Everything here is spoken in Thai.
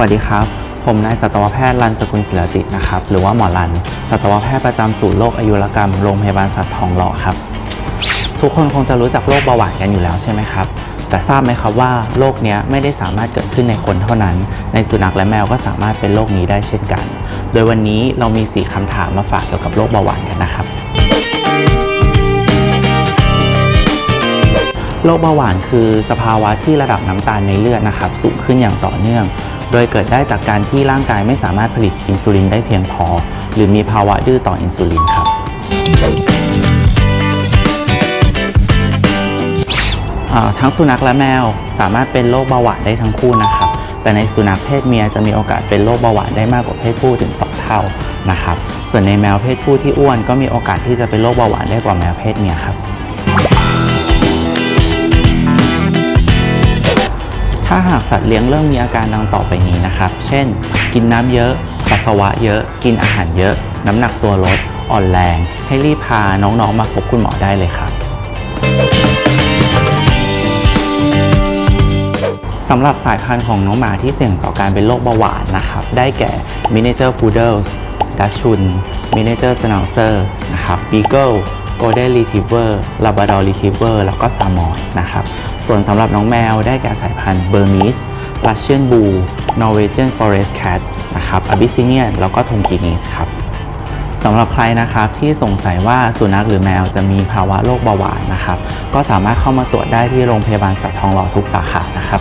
วัสดีครับ ผมนายสัตวแพทย์รันสกุลศิลจิตนะครับ หรือว่าหมอรัน สัตวแพทย์ประจำศูนย์โรคอายุรกรรมโรงพยาบาลสัตว์ทองหล่อครับ ทุกคนคงจะรู้จักโรคเบาหวานกันอยู่แล้วใช่ไหมครับ แต่ทราบไหมครับว่าโรคเนี้ยไม่ได้สามารถเกิดขึ้นในคนเท่านั้น ในสุนัขและแมวก็สามารถเป็นโรคนี้ได้เช่นกัน โดยวันนี้เรามี 4คำถามมาฝากเกี่ยวกับโรคเบาหวานกันนะครับ โรคเบาหวานคือสภาวะที่ระดับน้ำตาลในเลือดนะครับสูงขึ้นอย่างต่อเนื่อง โดยเกิดได้จากการที่ร่างกายไม่สามารถผลิตอินซูลินได้เพียงพอ หรือมีภาวะดื้อต่ออินซูลินครับทั้งสุนัขและแมวสามารถเป็นโรคเบาหวานได้ทั้งคู่นะครับ แต่ในสุนัขเพศเมียจะมีโอกาสเป็นโรคเบาหวานได้มากกว่าเพศผู้ถึง 2 เท่านะครับ ส่วนในแมวเพศผู้ที่อ้วนก็มีโอกาสที่จะเป็นโรคเบาหวานได้กว่าแมวเพศเมียครับ ถ้าหากสัตว์เลี้ยงเริ่มมีอาการดังต่อไปนี้นะครับ เช่น กินน้ำเยอะ ปัสสาวะเยอะ กินอาหารเยอะ น้ำหนักตัวลด อ่อนแรง ให้รีบพาน้องๆ มาพบคุณหมอได้เลยครับสำหรับสายพันธุ์ของน้องหมาที่เสี่ยงต่อการเป็นโรคเบาหวานนะครับ ได้แก่ Miniature Poodle Dachshund Miniature Schnauzer นะครับ Beagle Golden Retriever Labrador Retriever แล้วก็ Samoyed นะครับ ส่วนสำหรับน้องแมวได้แก่สายพันธุ์เบอร์มิสรัสเชียนบูนอร์เวเจียนฟอเรสต์แคทนะครับ Abyssinian แล้วก็ทงกินีสครับสำหรับใครนะครับที่สงสัยว่าสุนัขหรือแมวจะมีภาวะโรคเบาหวานนะครับ ก็สามารถเข้ามาตรวจได้ที่โรงพยาบาลสัตว์ทองหล่อทุกสาขานะครับ